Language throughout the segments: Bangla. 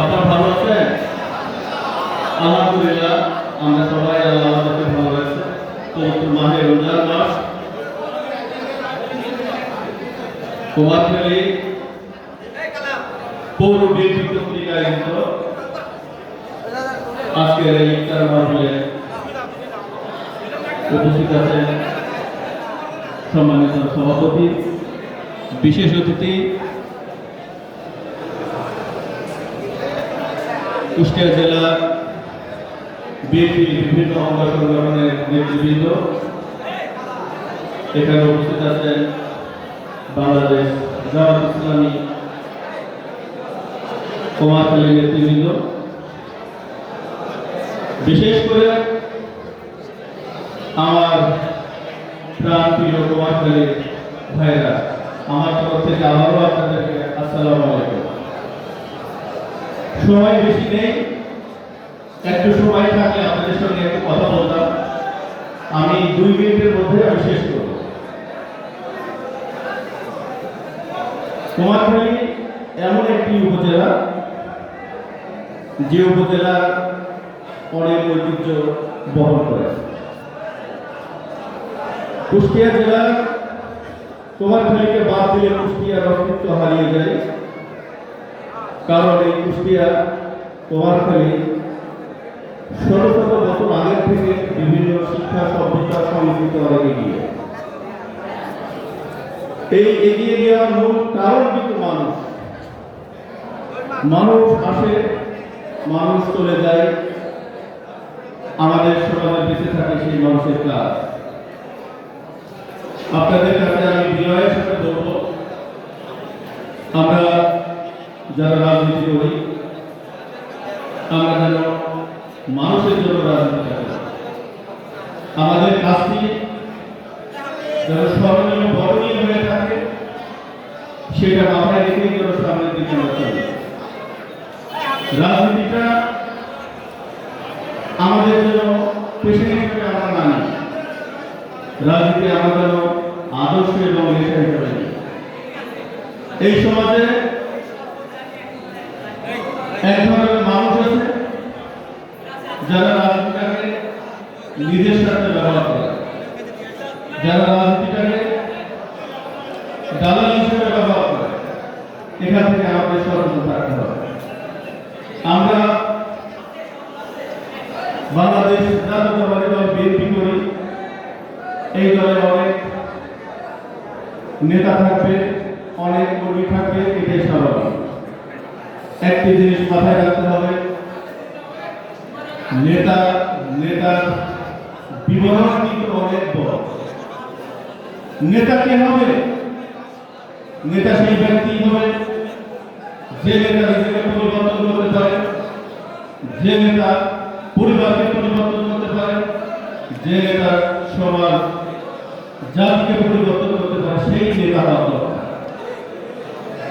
আপনারা ভালো আছেন? আলহামদুলিল্লাহ, আমরা সবাই আল্লাহ ভালো আছে। পবিত্র মাহে রমজান মাস। কুমারখালী পৌর বিএনপি কর্তৃক আয়োজিত আজকের এই ইফতার মাহফিলে উপস্থিত আছেন সম্মানিত সভাপতি, বিশেষ অতিথি কুষ্টিয়া জেলা বিএনপি বিভিন্ন অঙ্গ সংগঠনের নেতৃবৃন্দ। এখানে উপস্থিত আছেন বাংলাদেশ জামাত ইসলামী কুমারখালী নেতৃবৃন্দ। বিশেষ করে আমার প্রাণ প্রিয় কুমারখালী ভাইরা আমার তরফ থেকে আবারও আপনাদেরকে আসসালামু আলাইকুম। সময় বেশি নেই। একটু সময় থাকলে আপনাদের সঙ্গে একটু কথা বলতাম। আমি দুই মিনিটের মধ্যে আমি শেষ করব। কুমারখালী এমন একটি উপজেলা, যে উপজেলা অনেক ঐতিহ্য বহন করে। কুষ্টিয়া জেলা কুমারখালীকে বাদ দিলে কুষ্টিয়ার অস্তিত্ব হারিয়ে যায়। কারণ এই কুষ্টিয়া, কুমারখালী শত শত বছর আগের থেকে বিভিন্ন শিক্ষা সভ্যতা সংস্কৃতি অনেক এগিয়ে। এই এগিয়ে যাওয়ার মূল কারণ কিন্তু মানুষ। মানুষ আসে, মানুষ চলে যায়, আমাদের সমাজে বেঁচে থাকে সেই মানুষের কাজ। আপনাদের কাছে আমি বিনয়ের সাথে বলব, আমরা যারা রাজনীতি করি আমরা যেন মানুষের জন্য রাজনীতি আমাদের কাজটি যেন স্মরণীয়, বরণীয় হয়ে থাকে, সেটা মাথায় রেখেই যেন সামনের দিকে আমরা রাজনীতিটা আমাদের জন্য পেশা হিসেবে আমরা মানি, রাজনীতি জন্য আদর্শ এবং এই সমাজে এক ধরনের মানুষ আছে যারা রাজনীতিটাকে নিজের সাথে ব্যবহার করে। যারা রাজনীতিটাকে দালাল হিসেবে ব্যবহার করে। এখান থেকে আমাদের সতর্ক থাকতে হবে। আমরা বাংলাদেশ জাতীয়তাবাদী দল বিএনপি করি। এই দলে অনেক নেতা থাকবে, অনেক কর্মী থাকবে এটাই স্বাভাবিক একটি জিনিস মাথায় রাখতে হবে। নেতা, নেতার বিবরণ কিন্তু অনেক বড়। নেতা কে হবে? নেতা সেই ব্যক্তি হবে যে নেতা নিজেকে পরিবর্তন করতে পারে, যে নেতা পরিবারকে পরিবর্তন করতে পারে, যে নেতা সমাজ, জাতিকে পরিবর্তন করতে পারে, সেই নেতা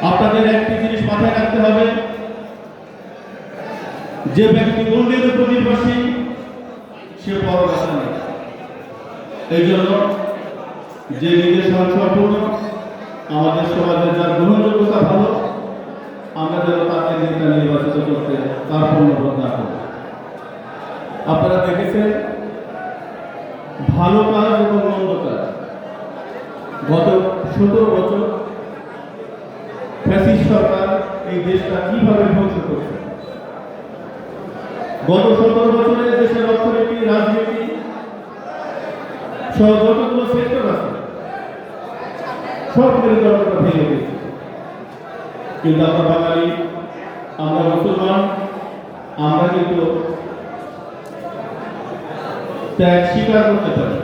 আপনাদের একটি জিনিস মাথায় রাখতে হবে যে ব্যক্তি অন্যের উপর নির্ভরশীল, সে পরবাসা নেই এই জন্য যে নিজের সম্পূর্ণ আমাদের সমাজের যার গ্রহণযোগ্যতা ভালো, আমরা যেন তাকে নেতা নির্বাচিত করতে তার পূর্ণবোধ না করি। আপনারা দেখেছেন, ভালো কাজ এবং মন্দ কাজ। গত সতেরো বছর ফ্যাসিস্ট সরকার এই দেশটা কীভাবে ধ্বংস করছে? গত সতেরো বছরে দেশের অর্থনীতি, রাজনীতি সহ যতগুলো সেক্টর আছে সব মেরুদণ্ডটা ভেঙে গেছে কিন্তু আমরা বাঙালি, আমরা মুসলমান, আমরা কিন্তু ত্যাগ স্বীকার করতে পারি।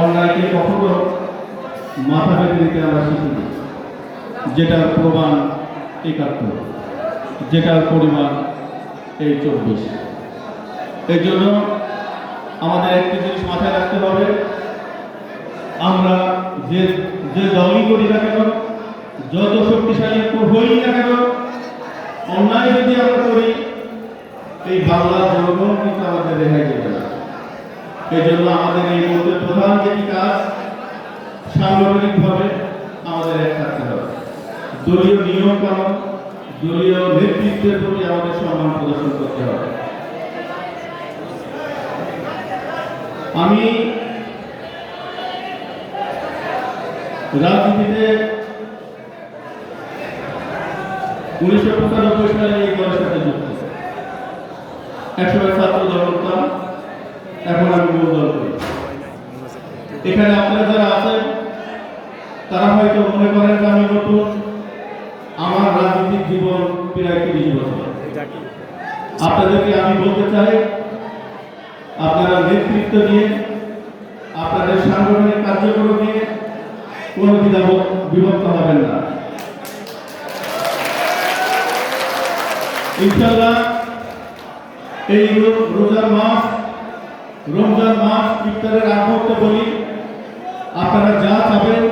অন্যায়কে কখনো মাথা পেতে দিতে আমরা শিখিনি যেটার প্রমাণ একাত্তর, যেটার পরিমাণ এই চব্বিশ। এর জন্য আমাদের একটি জিনিস মাথায় রাখতে হবে। আমরা যে যে দলই করি না কেন, যত শক্তিশালী হই না কেন, অন্যায় যদি আমরা করি, এই বাংলার জনগণ কিন্তু আমাদের রেহাই দেবে না। এই জন্য আমাদের এই মুহূর্তে প্রধান যেটি কাজ, সাংগঠনিকভাবে আমাদের এক থাকতে হবে। দলীয় নিয়ম কানুন দলীয় নেতৃত্বের প্রতি আমাদের সম্মান প্রদর্শন করতে হবে। আমি রাজনীতিতে উনিশশো পঁচানব্বই সালে এই দলের সাথে যুক্ত। একসময় ছাত্র দল করতাম, এখন আমি মূল দল করি। এখানে আপনারা যারা আছেন, তারা হয়তো মনে করেন যে আমি নতুন। আমার রাজনৈতিক জীবন প্রায় তিরিশ বছর আপনাদেরকে আমি বলতে চাই, আপনারা নেতৃত্ব নিয়ে, আপনাদের সাংগঠনিক কার্যক্রম নিয়ে কোনো দ্বিধা বিভক্ত হবেন না ইনশাল্লাহ এই রোজার মাস, রমজান মাস ইফতারের আগ মুহূর্তে বলি, আপনারা যা চাবেন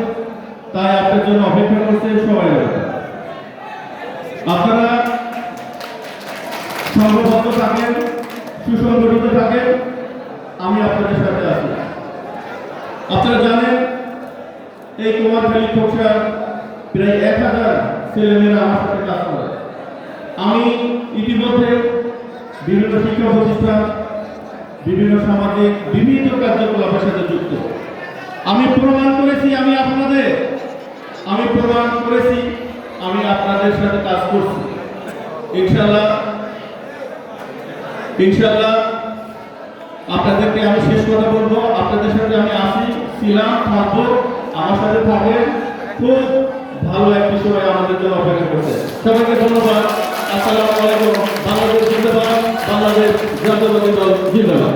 তাই আপনার জন্য অপেক্ষা করছে সবাই। আপনারা সংঘবদ্ধ থাকেন, সুসংগঠিত থাকেন, আমি আপনাদের সাথে আছি। আপনারা জানেন, এই কুমারখালী খোকসার প্রায় এক হাজার ছেলেমেয়েরা আমার সাথে কাজ করে। আমি ইতিমধ্যে বিভিন্ন শিক্ষা প্রতিষ্ঠান, বিভিন্ন সামাজিক বিভিন্ন কার্যকলাপের সাথে যুক্ত। আমি প্রমাণ করেছি, আমি আপনাদের, আমি প্রমাণ করেছি আপনাদের সাথে কাজ করছি। ইনশাল্লাহ ইনশাল্লাহ আপনাদেরকে আমি শেষ কথা বলব। আপনাদের সাথে আমি আসি ছিলাম, থাকব, আমার সাথে থাকে খুব ভালো একটি সময় আমাদের জন্য অপেক্ষা করছে। সবাইকে ধন্যবাদ। আসসালামু আলাইকুম। বাংলাদেশ জিন্দাবাদ, বাংলাদেশ জাতীয়বাদী দল জিন্দাবাদ।